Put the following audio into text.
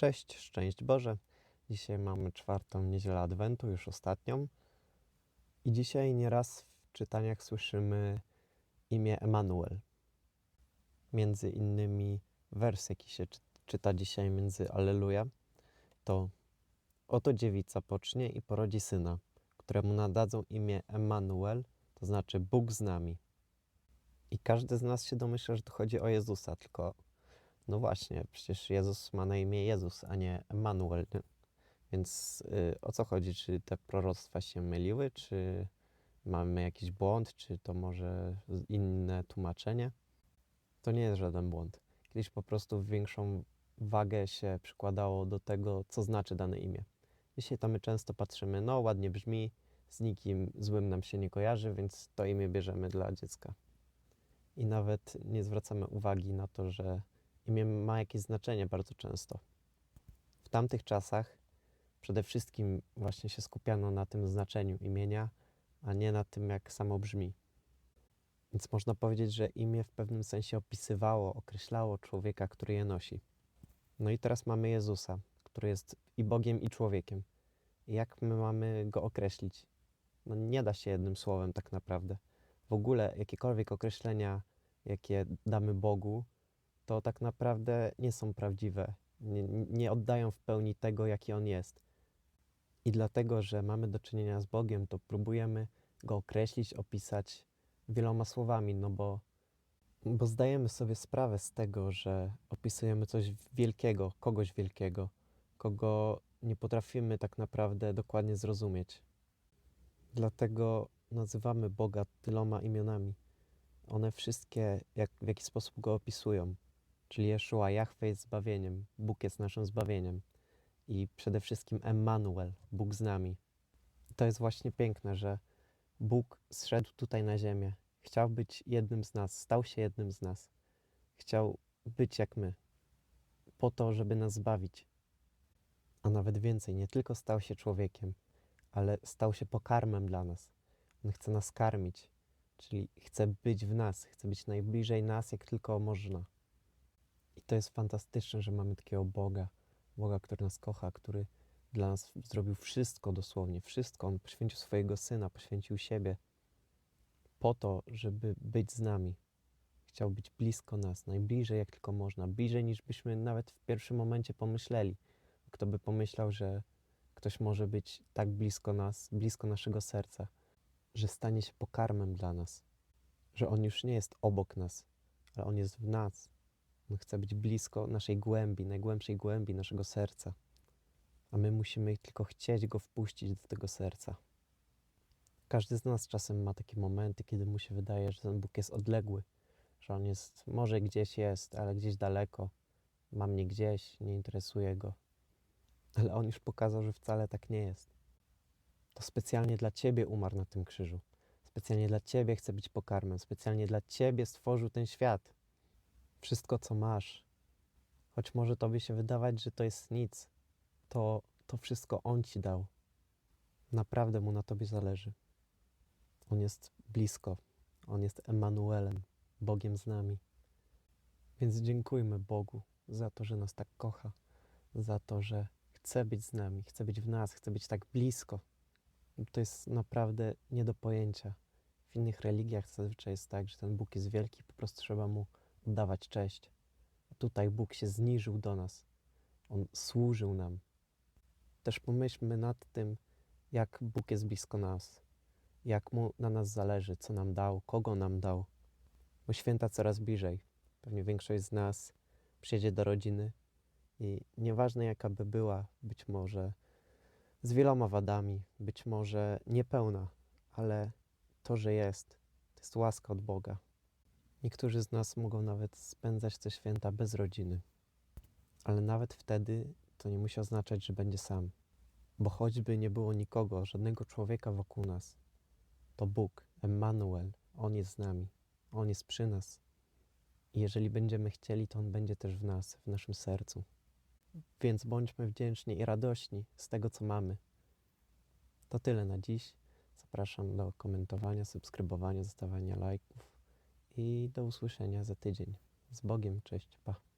Cześć, szczęść Boże. Dzisiaj mamy czwartą niedzielę Adwentu, już ostatnią. I dzisiaj nieraz w czytaniach słyszymy imię Emanuel. Między innymi wers, jaki się czy- czyta dzisiaj między Alleluja, to Oto dziewica pocznie i porodzi syna, któremu nadadzą imię Emanuel, to znaczy Bóg z nami. I każdy z nas się domyśla, że tu chodzi o Jezusa, tylko no właśnie, przecież Jezus ma na imię Jezus, a nie Emanuel. Więc y, o co chodzi? Czy te proroctwa się myliły? Czy mamy jakiś błąd? Czy to może inne tłumaczenie? To nie jest żaden błąd. Kiedyś po prostu większą wagę się przykładało do tego, co znaczy dane imię. Dzisiaj to my często patrzymy, no ładnie brzmi, z nikim złym nam się nie kojarzy, więc to imię bierzemy dla dziecka. I nawet nie zwracamy uwagi na to, że imię ma jakieś znaczenie bardzo często. W tamtych czasach przede wszystkim właśnie się skupiano na tym znaczeniu imienia, a nie na tym, jak samo brzmi. Więc można powiedzieć, że imię w pewnym sensie opisywało, określało człowieka, który je nosi. No i teraz mamy Jezusa, który jest i Bogiem, i człowiekiem. Jak my mamy go określić? No nie da się jednym słowem tak naprawdę. W ogóle jakiekolwiek określenia, jakie damy Bogu, to tak naprawdę nie są prawdziwe. Nie, nie oddają w pełni tego, jaki On jest. I dlatego, że mamy do czynienia z Bogiem, to próbujemy Go określić, opisać wieloma słowami, no bo, bo zdajemy sobie sprawę z tego, że opisujemy coś wielkiego, kogoś wielkiego, kogo nie potrafimy tak naprawdę dokładnie zrozumieć. Dlatego nazywamy Boga tyloma imionami. One wszystkie jak, w jakiś sposób Go opisują. Czyli Jeszua, Jahwe jest zbawieniem, Bóg jest naszym zbawieniem. I przede wszystkim Emmanuel, Bóg z nami. To jest właśnie piękne, że Bóg zszedł tutaj na ziemię. Chciał być jednym z nas, stał się jednym z nas. Chciał być jak my, po to, żeby nas zbawić. A nawet więcej, nie tylko stał się człowiekiem, ale stał się pokarmem dla nas. On chce nas karmić, czyli chce być w nas, chce być najbliżej nas, jak tylko można. To jest fantastyczne, że mamy takiego Boga, Boga, który nas kocha, który dla nas zrobił wszystko dosłownie, wszystko. On poświęcił swojego syna, poświęcił siebie po to, żeby być z nami. Chciał być blisko nas, najbliżej jak tylko można, bliżej niż byśmy nawet w pierwszym momencie pomyśleli. Kto by pomyślał, że ktoś może być tak blisko nas, blisko naszego serca, że stanie się pokarmem dla nas, że on już nie jest obok nas, ale on jest w nas. On chce być blisko naszej głębi, najgłębszej głębi naszego serca. A my musimy tylko chcieć go wpuścić do tego serca. Każdy z nas czasem ma takie momenty, kiedy mu się wydaje, że ten Bóg jest odległy, że on jest, może gdzieś jest, ale gdzieś daleko, ma mnie gdzieś, nie interesuje go. Ale on już pokazał, że wcale tak nie jest. To specjalnie dla ciebie umarł na tym krzyżu. Specjalnie dla ciebie chce być pokarmem, specjalnie dla ciebie stworzył ten świat wszystko, co masz, choć może tobie się wydawać, że to jest nic, to, to wszystko On ci dał. Naprawdę mu na tobie zależy. On jest blisko, On jest Emanuelem, Bogiem z nami. Więc dziękujmy Bogu za to, że nas tak kocha, za to, że chce być z nami, chce być w nas, chce być tak blisko. To jest naprawdę nie do pojęcia. W innych religiach zazwyczaj jest tak, że ten Bóg jest wielki, po prostu trzeba mu oddawać cześć. Tutaj Bóg się zniżył do nas. On służył nam. Też pomyślmy nad tym, jak Bóg jest blisko nas, jak mu na nas zależy, co nam dał, kogo nam dał. Bo święta coraz bliżej. Pewnie większość z nas przyjedzie do rodziny i nieważne jaka by była, być może z wieloma wadami, być może niepełna, ale to, że jest, to jest łaska od Boga. Niektórzy z nas mogą nawet spędzać te święta bez rodziny, ale nawet wtedy to nie musi oznaczać, że będzie sam, bo choćby nie było nikogo, żadnego człowieka wokół nas, to Bóg, Emmanuel, On jest z nami, On jest przy nas. I jeżeli będziemy chcieli, to On będzie też w nas, w naszym sercu. Więc bądźmy wdzięczni i radośni z tego, co mamy. To tyle na dziś. Zapraszam do komentowania, subskrybowania, zostawiania lajków i do usłyszenia za tydzień. Z Bogiem, cześć, pa.